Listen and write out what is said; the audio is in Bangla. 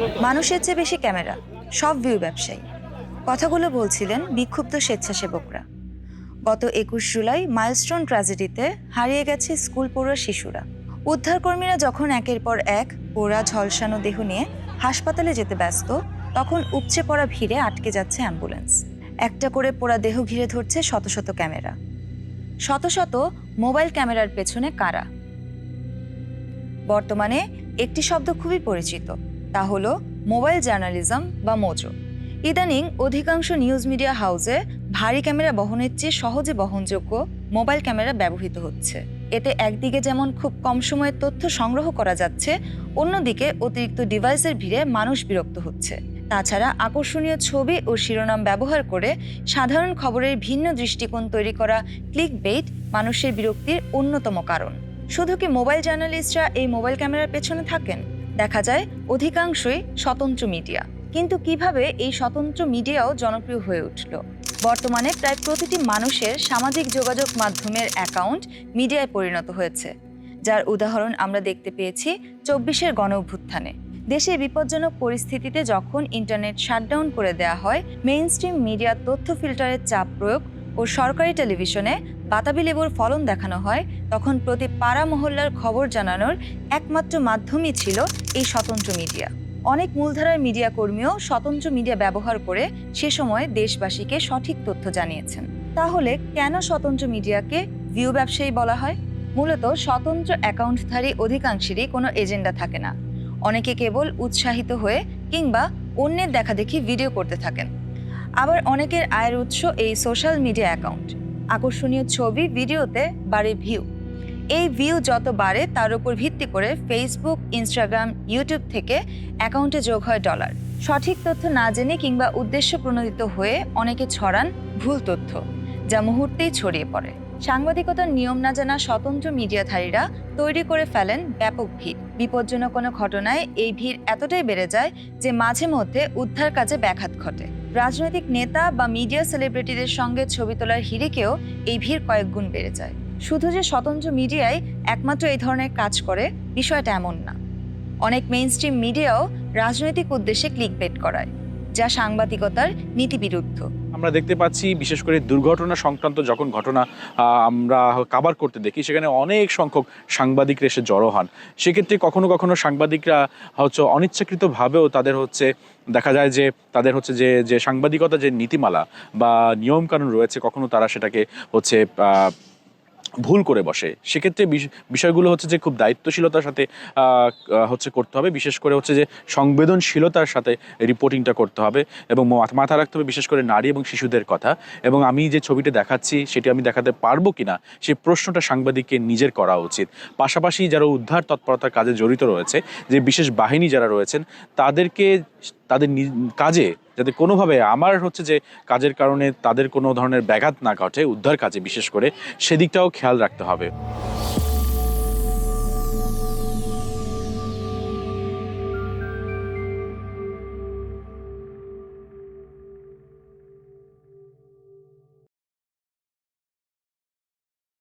মানুষের চেয়ে বেশি ক্যামেরা, সব ভিউ ব্যবসায়ী। কথাগুলো বলছিলেন বিক্ষুব্ধ স্বেচ্ছাসেবকরা। গত একুশ জুলাই মাইলস্টোন ট্র্যাজেডিতে হারিয়ে গেছে স্কুল পড়ুয়া শিশুরা। উদ্ধারকর্মীরা যখন একের পর এক পোড়া ঝলসানো দেহ নিয়ে হাসপাতালে যেতে ব্যস্ত, তখন উপচে পড়া ভিড়ে আটকে যাচ্ছে অ্যাম্বুলেন্স। একটা করে পোড়া দেহ ঘিরে ধরছে শত শত ক্যামেরা। শত শত মোবাইল ক্যামেরার পেছনে কারা? বর্তমানে একটি শব্দ খুবই পরিচিত। তা হলো মোবাইল জার্নালিজম বা মোজো। ইদানিং অধিকাংশ নিউজ মিডিয়া হাউসে ভারী ক্যামেরা বহনের চেয়ে সহজে বহনযোগ্য মোবাইল ক্যামেরা ব্যবহৃত হচ্ছে। এতে একদিকে যেমন খুব কম সময়ে তথ্য সংগ্রহ করা যাচ্ছে, অন্যদিকে অতিরিক্ত ডিভাইসের ভিড়ে মানুষ বিরক্ত হচ্ছে। তাছাড়া আকর্ষণীয় ছবি ও শিরোনাম ব্যবহার করে সাধারণ খবরের ভিন্ন দৃষ্টিকোণ তৈরি করা ক্লিক বেইট মানুষের বিরক্তির অন্যতম কারণ। শুধু কি মোবাইল জার্নালিস্টরা এই মোবাইল ক্যামেরার পেছনে থাকেন? দেখা যায়, অধিকাংশই স্বতন্ত্র মিডিয়া। কিন্তু কীভাবে এই স্বতন্ত্র মিডিয়াও জনপ্রিয় হয়ে উঠল? বর্তমানে প্রায় প্রতিটি মানুষের সামাজিক যোগাযোগ মাধ্যমের অ্যাকাউন্ট মিডিয়ায় পরিণত হয়েছে। যার উদাহরণ আমরা দেখতে পেয়েছি চব্বিশের গণ অভ্যুত্থানে দেশে বিপজ্জনক পরিস্থিতিতে যখন ইন্টারনেট শাটডাউন করে দেওয়া হয় মেইন স্ট্রিম মিডিয়ার তথ্য ফিল্টারের চাপ প্রয়োগ ও সরকারি টেলিভিশনে বাতাবি লেবুর ফলন দেখানো হয়, তখন প্রতি পাড়া মহল্লার খবর জানানোর একমাত্র মাধ্যমই ছিল এই স্বতন্ত্র মিডিয়া। অনেক মূলধারার মিডিয়া কর্মীও স্বতন্ত্র মিডিয়া ব্যবহার করে সে সময় দেশবাসীকে সঠিক তথ্য জানিয়েছেন। তাহলে কেন স্বতন্ত্র মিডিয়াকে ভিউ ব্যবসায়ী বলা হয়? মূলত স্বতন্ত্র অ্যাকাউন্টধারী অধিকাংশেরই কোনো এজেন্ডা থাকে না। অনেকে কেবল উৎসাহিত হয়ে কিংবা অন্যের দেখাদেখি ভিডিও করতে থাকেন। আবার অনেকের আয়ের উৎস এই সোশ্যাল মিডিয়া অ্যাকাউন্ট। আকর্ষণীয় ছবি, ভিডিওতে বাড়ে ভিউ এই ভিউ যত বাড়ে, তার উপর ভিত্তি করে ফেসবুক ইনস্টাগ্রাম ইউটিউব থেকে অ্যাকাউন্টে যোগ হয় ডলার সঠিক তথ্য না জেনে কিংবা উদ্দেশ্য প্রণোদিত হয়ে অনেকে ছড়ান ভুল তথ্য, যা মুহূর্তেই ছড়িয়ে পড়ে। সাংবাদিকতার নিয়ম না জানা স্বতন্ত্র মিডিয়াধারীরা তৈরি করে ফেলেন ব্যাপক ভিড়। বিপজ্জনক কোনো ঘটনায় এই ভিড় এতটাই বেড়ে যায় যে মাঝে মধ্যে উদ্ধার কাজে ব্যাঘাত ঘটে। রাজনৈতিক নেতা বা মিডিয়া সেলিব্রিটিদের সঙ্গে ছবি তোলার হিরেকেও এই ভিড় কয়েক গুণ বেড়ে যায়। শুধু যে স্বতন্ত্র মিডিয়ায় একমাত্র এই ধরনের কাজ করে, বিষয়টা এমন না। অনেক মেইনস্ট্রিম মিডিয়াও রাজনৈতিক উদ্দেশ্যে ক্লিকবেট করায়, যা সাংবাদিকতার নীতিবিরুদ্ধ। আমরা দেখতে পাচ্ছি, বিশেষ করে দুর্ঘটনা সংক্রান্ত যখন ঘটনা আমরা কাবার করতে দেখি, সেখানে অনেক সংখ্যক সাংবাদিকরা এসে জড়ো হন। সেক্ষেত্রে কখনো কখনো সাংবাদিকরা হচ্ছে অনিচ্ছাকৃতভাবেও তাদের হচ্ছে, দেখা যায় যে তাদের হচ্ছে যে যে সাংবাদিকতা যে নীতিমালা বা নিয়মকানুন রয়েছে, কখনো তারা সেটাকে হচ্ছে ভুল করে বসে। সেক্ষেত্রে বিষ- বিষয়গুলো হচ্ছে যে খুব দায়িত্বশীলতার সাথে হচ্ছে করতে হবে। বিশেষ করে হচ্ছে যে সংবেদনশীলতার সাথে রিপোর্টিংটা করতে হবে এবং মাথা রাখতে হবে বিশেষ করে নারী এবং শিশুদের কথা। এবং আমি যে ছবিটা দেখাচ্ছি, সেটি আমি দেখাতে পারব কিনা সেই প্রশ্নটা সাংবাদিককে নিজের করা উচিত। পাশাপাশি যারা উদ্ধার তৎপরতার কাজে জড়িত রয়েছে, যে বিশেষ বাহিনী যারা রয়েছেন, তাদেরকে তাদের কাজে, যাতে কোনোভাবে আমার হচ্ছে যে কাজের কারণে তাদের কোনো ধরনের ব্যাঘাত না ঘটে, উদ্ধার কাজে বিশেষ করে, সেদিকটাও খেয়াল রাখতে হবে।